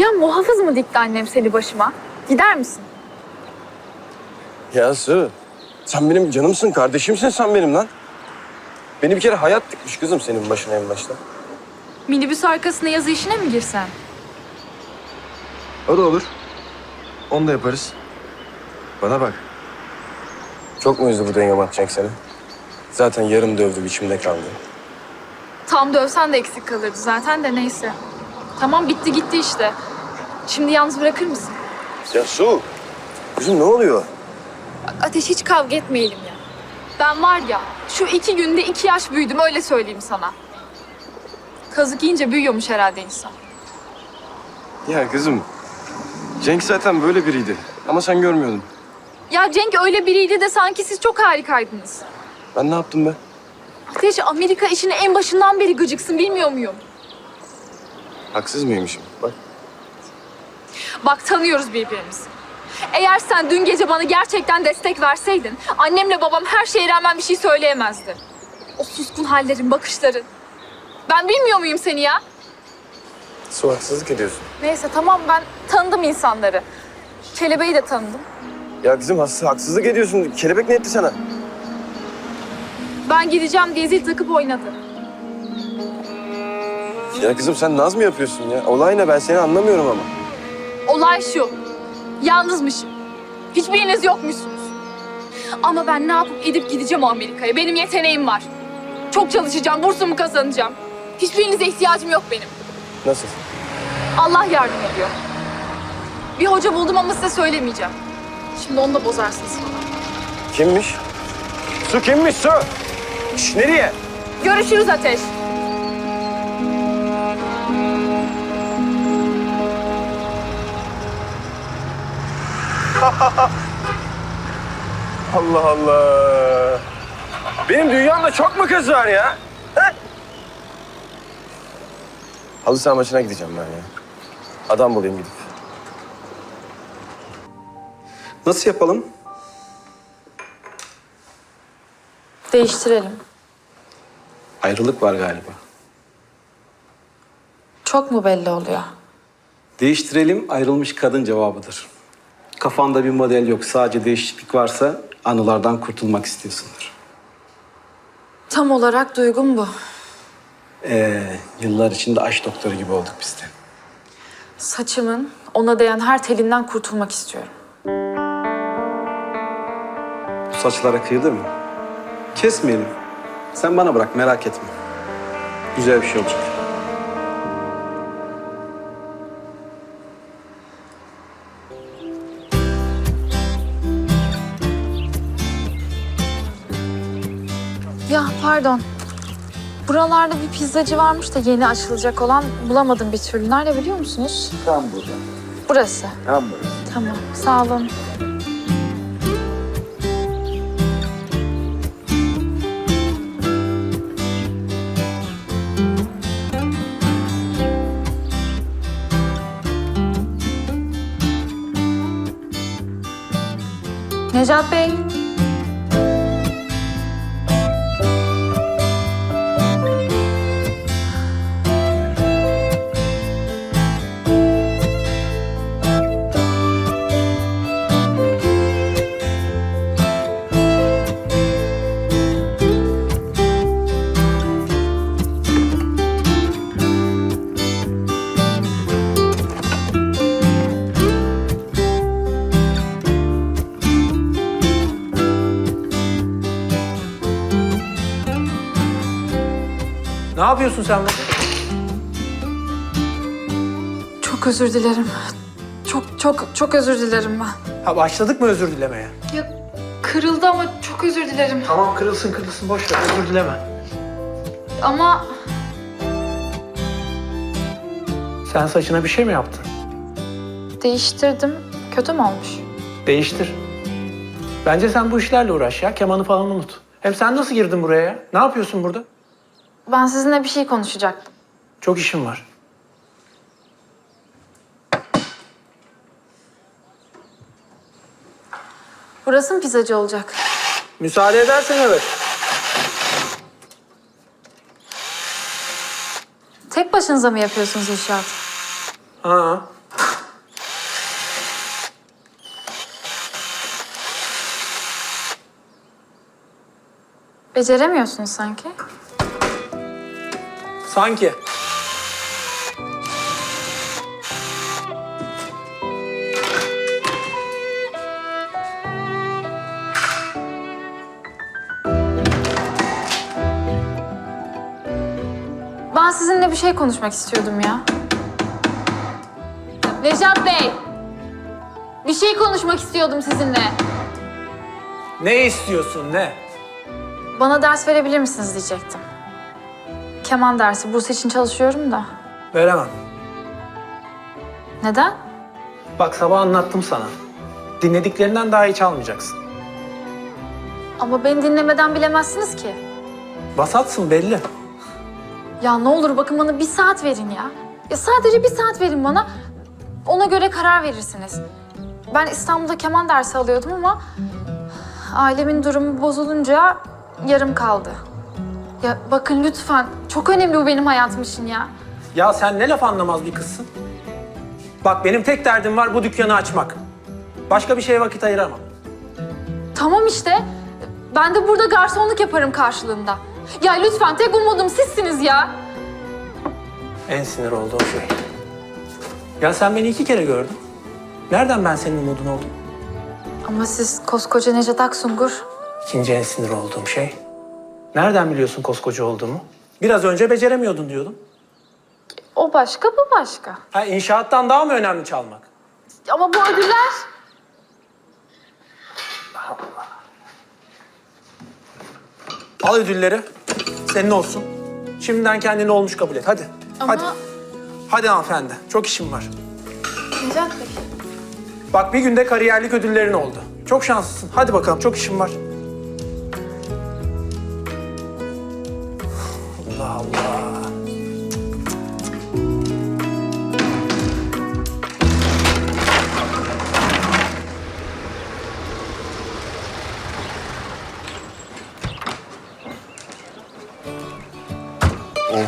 Ya muhafız mı dikti annem seni başıma? Gider misin? Ya Su, sen benim canımsın, kardeşimsin sen benim lan. Beni bir kere hayat dikmiş kızım senin başına en başta. Minibüs arkasına yazı işine mi girsen? O da olur. Onu da yaparız. Bana bak. Çok mu üzdü bu denge batacak seni? Zaten yarım dövdü içimde kaldı. Tam dövsen de eksik kalırdı zaten de neyse. Tamam bitti gitti işte. Şimdi yalnız bırakır mısın? Ya Su, kızım ne oluyor? Ateş hiç kavga etmeyelim ya. Ben var ya şu iki günde iki yaş büyüdüm öyle söyleyeyim sana. Kazık yiyince büyüyormuş herhalde insan. Ya kızım, Cenk zaten böyle biriydi. Ama sen görmüyordun. Ya Cenk öyle biriydi de sanki siz çok harikaydınız. Ben ne yaptım be? Ateş Amerika işine en başından beri gıcıksın bilmiyor muyum? Haksız mıymışım? Bak. Bak tanıyoruz birbirimizi. Eğer sen dün gece bana gerçekten destek verseydin... ...annemle babam her şeye rağmen bir şey söyleyemezdi. O suskun hallerin, bakışların. Ben bilmiyor muyum seni ya? Su haksızlık ediyorsun. Neyse tamam ben tanıdım insanları. Kelebeği de tanıdım. Ya kızım haks- haksızlık ediyorsun. Kelebek ne etti sana? Ben gideceğim diye zil takıp oynadı. Ya kızım sen naz mı yapıyorsun ya? Olay ne? Ben seni anlamıyorum ama. Olay şu. Yalnızmışım. Hiçbiriniz yokmuşsunuz. Ama ben ne yapıp edip gideceğim o Amerika'ya. Benim yeteneğim var. Çok çalışacağım, bursumu kazanacağım. Hiçbirinize ihtiyacım yok benim. Nasıl? Allah yardım ediyor. Bir hoca buldum ama size söylemeyeceğim. Şimdi onu da bozarsınız falan. Kimmiş? Su kimmiş Su? Şş, nereye? Görüşürüz Ateş. Allah Allah. Benim dünyamda çok mu kız var ya? He? Halı saha maçına gideceğim ben ya. Adam bulayım gidip. Nasıl yapalım? Değiştirelim. Ayrılık var galiba. Çok mu belli oluyor? Değiştirelim ayrılmış kadın cevabıdır. Kafanda bir model yok, sadece değişiklik varsa anılardan kurtulmak istiyorsundur. Tam olarak duygum bu. Ee, yıllar içinde aşk doktoru gibi olduk biz de. Saçımın ona değen her telinden kurtulmak istiyorum. Bu saçlara kıyılır mı? Kesmeyelim. Sen bana bırak, merak etme. Güzel bir şey olacak. Pardon. Buralarda bir pizzacı varmış da yeni açılacak olan bulamadım bir türlü. Nerede biliyor musunuz? Tam burada. Burası. Tam burada. Tamam. Sağ olun. Necat Bey. Yapıyorsun sen burada? Çok özür dilerim. Çok çok çok özür dilerim ben. Ha başladık mı özür dilemeye? Ya kırıldı ama çok özür dilerim. Tamam kırılsın kırılsın boş ver özür dileme. Ama Sen saçına bir şey mi yaptın? değiştirdim. Kötü mü olmuş? Değiştir. Bence sen bu işlerle uğraş ya. Kemanı falan unut. Hem sen nasıl girdin buraya ya? Ne yapıyorsun burada? Ben sizinle bir şey konuşacaktım. Çok işim var. Burası mı pizzacı olacak? Müsaade edersen evet. Tek başınıza mı yapıyorsunuz inşaat? Ha. Beceremiyorsunuz sanki. Sanki. Ben sizinle bir şey konuşmak istiyordum ya. Necat Bey! Bir şey konuşmak istiyordum sizinle. Ne istiyorsun ne? Bana ders verebilir misiniz diyecektim. Keman dersi, burs için çalışıyorum da. Veremem. Neden? Bak sabah anlattım sana. Dinlediklerinden daha iyi çalmayacaksın. Ama beni dinlemeden bilemezsiniz ki. Basatsın belli. Ya ne olur bakın bana bir saat verin ya. Ya sadece bir saat verin bana. Ona göre karar verirsiniz. Ben İstanbul'da keman dersi alıyordum ama... ...ailemin durumu bozulunca yarım kaldı. Ya bakın lütfen. Çok önemli bu benim hayatım için ya. Ya sen ne laf anlamaz bir kızsın. Bak benim tek derdim var bu dükkanı açmak. Başka bir şeye vakit ayıramam. Tamam işte. Ben de burada garsonluk yaparım karşılığında. Ya lütfen tek umudum sizsiniz ya. En sinir olduğum şey. Ya sen beni iki kere gördün. Nereden ben senin umudun oldum? Ama siz koskoca Necat Aksungur. İkinci en sinir olduğum şey. Nereden biliyorsun koskoca olduğumu? Biraz önce beceremiyordun diyordum. O başka bu başka. Ha inşaattan daha mı önemli çalmak? Ama bu ödüller... Al ödülleri. Senin olsun. Şimdiden kendini olmuş kabul et. Hadi. Ama- Hadi. Hadi hanımefendi. Çok işim var. Necat Bey. Bak bir günde kariyerlik ödüllerin oldu. Çok şanslısın. Hadi bakalım. Çok işim var.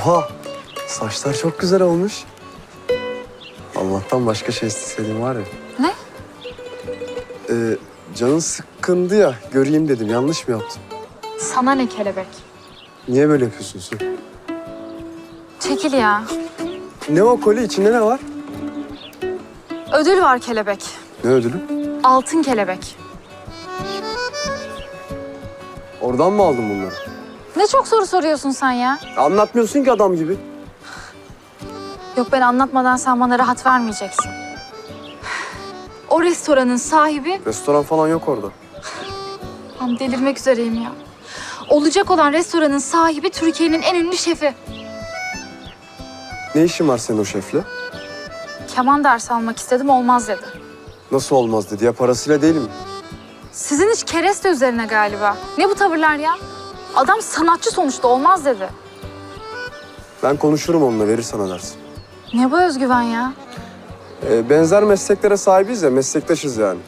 Oha! Saçlar çok güzel olmuş. Allah'tan başka şey isteseydim var ya. Ne? Ee, canın sıkkındı ya, göreyim dedim. Yanlış mı yaptım? Sana ne kelebek? Niye böyle yapıyorsun Su? Çekil ya. Ne o koli? İçinde ne var? Ödül var kelebek. Ne ödülü? Altın kelebek. Oradan mı aldın bunları? Ne çok soru soruyorsun sen ya. Anlatmıyorsun ki adam gibi. Yok ben anlatmadan sen bana rahat vermeyeceksin. O restoranın sahibi... Restoran falan yok orada. Am delirmek üzereyim ya. Olacak olan restoranın sahibi Türkiye'nin en ünlü şefi. Ne işin var senin o şefle? Keman dersi almak istedim olmaz dedi. Nasıl olmaz dedi ya parasıyla değil mi? Sizin iş kereste üzerine galiba. Ne bu tavırlar ya? Adam sanatçı sonuçta olmaz dedi. Ben konuşurum onunla verir sana dersin. Ne bu özgüven ya? Ee, benzer mesleklere sahibiz ya meslektaşız yani.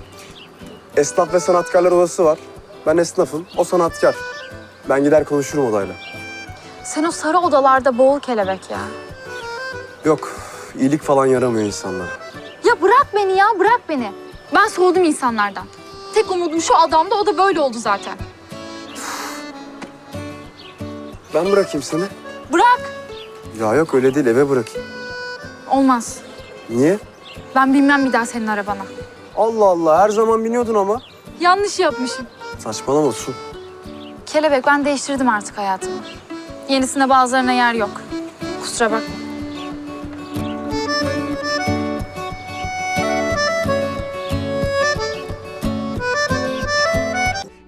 Esnaf ve sanatkarlar odası var. Ben esnafım, o sanatkar. Ben gider konuşurum odayla. Sen o sarı odalarda boğul kelebek ya. Yok, iyilik falan yaramıyor insanlara. Ya bırak beni ya, bırak beni. Ben soğudum insanlardan. Tek umudum şu adamda, o da böyle oldu zaten. Ben bırakayım seni. Bırak. Ya yok öyle değil, eve bırakayım. Olmaz. Niye? Ben binmem bir daha senin arabana. Allah Allah, her zaman biniyordun ama. Yanlış yapmışım. Saçmalama Su. Kelebek ben değiştirdim artık hayatımı. Yenisine bazılarına yer yok. Kusura bakma.